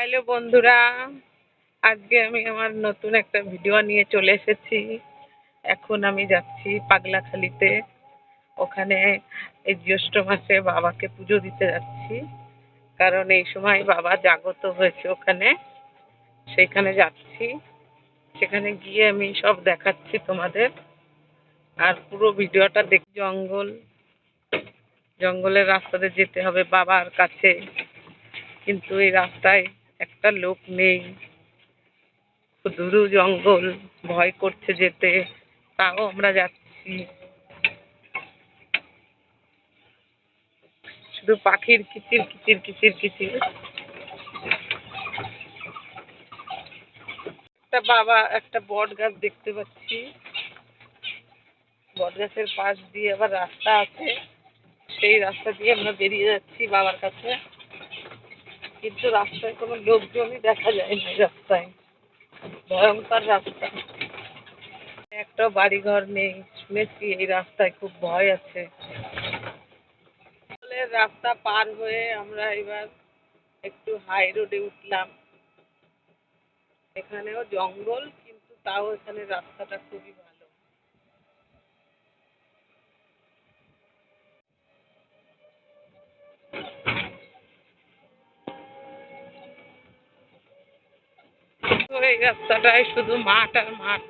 Hello বন্ধুরা, আজকে আমি আমার নতুন একটা ভিডিও নিয়ে চলে এসেছি। এখন আমি যাচ্ছি পাগলাখালিতে। ওখানে এই জ্যৈষ্ঠ মাসে বাবাকে পুজো দিতে যাচ্ছি। কারণ এই সময় বাবা জাগত হয়েছে ওখানে। সেখানে যাচ্ছি। সেখানে গিয়ে আমি সব দেখাচ্ছি তোমাদের। আর পুরো ভিডিওটা দেখ জঙ্গল। জঙ্গলের রাস্তাতে যেতে হবে বাবার কাছে। কিন্তু এই রাস্তায় একটা লোক নেই। ধুরু জঙ্গল, ভয় করছে যেতে, তাও আমরা যাচ্ছি। শুধু পাখির কিচির কিচির কিচির কিচির। একটা বাবা, একটা বট গাছ দেখতে পাচ্ছি। বট গাছের পাশ দিয়ে আবার রাস্তা আছে। সেই রাস্তা দিয়ে আমরা বেরিয়ে যাচ্ছি বাবার কাছে। কিন্তু রাস্তায় কোনো লোকজনই দেখা যায় না রাস্তায়। ভয়ঙ্কর রাস্তা। একটা বাড়িঘর নেই, শুনেছি এই রাস্তায় খুব ভয় আছে। রাস্তা পার হয়ে আমরা এবার একটু হাই রোডে উঠলাম। এখানেও জঙ্গল, কিন্তু তাও এখানে রাস্তাটা খুবই ভালো এই রাস্তাটায় শুধু মাঠ আর মাঠ।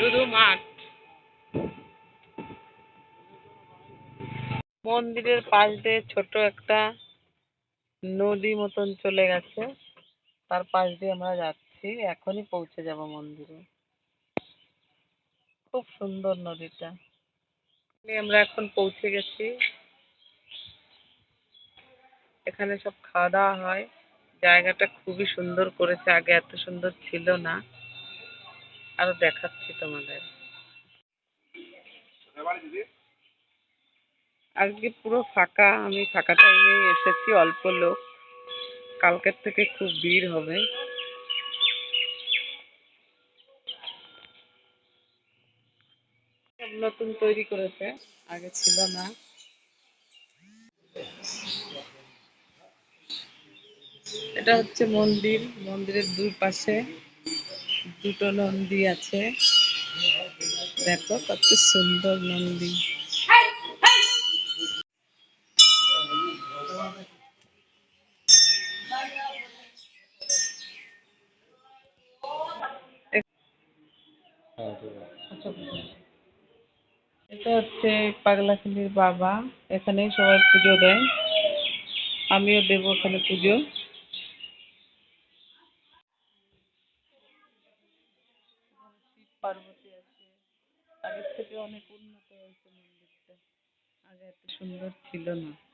শুধু মাঠ। মন্দিরের পাশ দিয়ে ছোট একটা নদী মতন চলে গেছে। তার পাশ দিয়ে আমরা যাচ্ছি। এখনই পৌঁছে যাব মন্দিরে। খুব সুন্দর নদীটা। আমরা এখন পৌঁছে গেছি। এখানে সব খাওয়া দাওয়া হয়। জায়গাটা খুবই সুন্দর করেছে, আগে এত সুন্দর ছিল না। আরও দেখাচ্ছি তোমাদের। আজকে পুরো ফাঁকা, আমি ফাঁকা টাইমে এসেছি, অল্প লোক। কালকের থেকে খুব ভিড় হবে। নতুন তৈরি করেছে, আগে ছিল না। এটা হচ্ছে মন্দির। মন্দিরের দুই পাশে দুটো নন্দী আছে। দেখো কত সুন্দর নন্দী। এটা হচ্ছে পাগলাখালির বাবা। এখানেই সবাই পুজো দেয়। আমিও দেবো এখানে পুজো। পার্বতী আছে। আগের থেকে অনেক উন্নত হয়েছে মন্দিরটা। আগে এত সুন্দর ছিল না।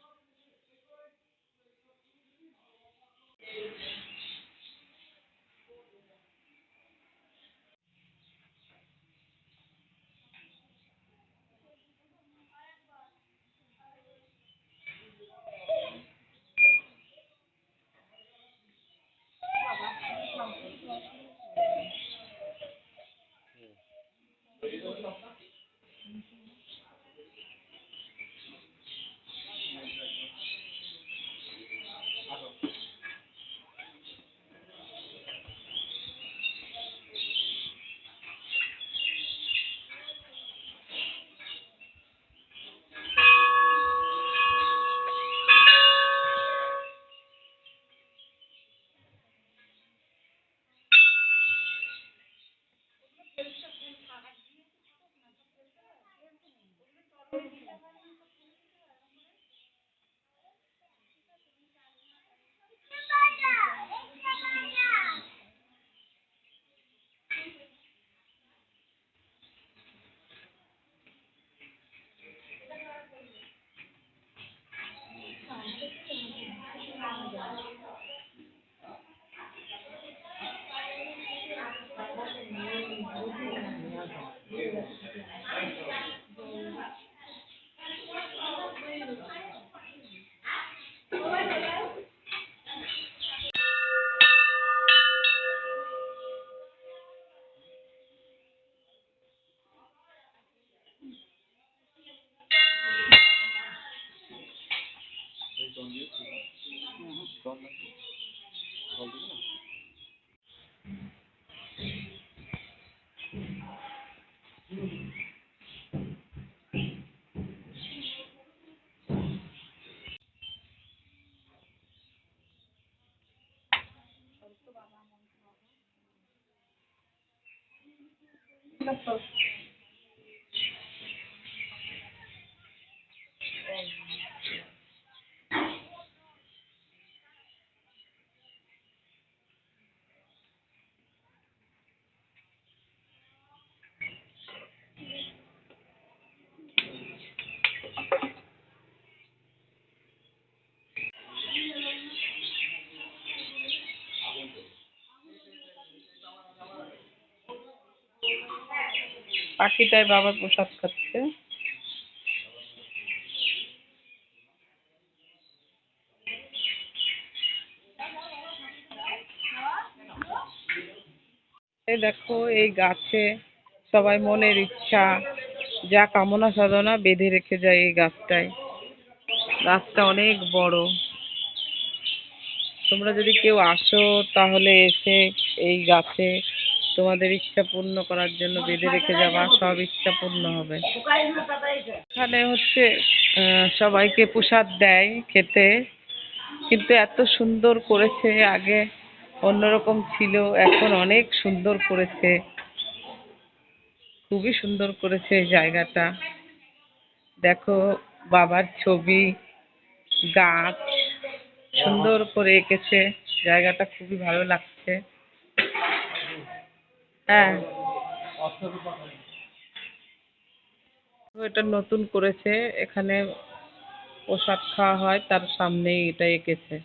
Nasıl? পাখিটাই বাবার প্রসাদ খাচ্ছে। দেখো, এই গাছে সবাই মনের ইচ্ছা, যা কামনা সাধনা বেঁধে রেখে যায় এই গাছটায়। গাছটা অনেক বড়। তোমরা যদি কেউ আসো তাহলে এসে এই গাছে তোমাদের ইচ্ছা পূর্ণ করার জন্য বেঁধে রেখে যাওয়া সব ইচ্ছা পূর্ণ হবে। এখানে হচ্ছে সবাইকে প্রসাদ দেয় খেতে। কিন্তু এত সুন্দর করেছে, আগে অন্যরকম ছিল, এখন অনেক সুন্দর করেছে। খুবই সুন্দর করেছে জায়গাটা। দেখো, বাবার ছবি, গাছ, সুন্দর করে এঁকেছে। জায়গাটা খুবই ভালো লাগছে। হ্যাঁ। এটা নতুন করেছে এখানে প্রসাদ খাওয়া হয় তার সামনেই এটা এঁকেছে।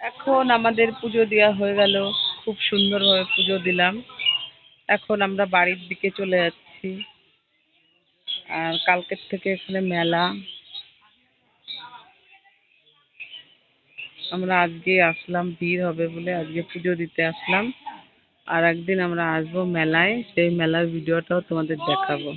এখন আমাদের পুজো দেওয়া হয়ে গেল। খুব সুন্দরভাবে পুজো দিলাম। এখন আমরা বাড়ির দিকে চলে যাচ্ছি। আর কালকের থেকে এখানে মেলা। আমরা আজকে আসলাম, ভিড় হবে বলে আজকে পুজো দিতে আসলাম। আর একদিন আমরা আসব মেলায়, সেই মেলার ভিডিওটাও তোমাদের দেখাবো।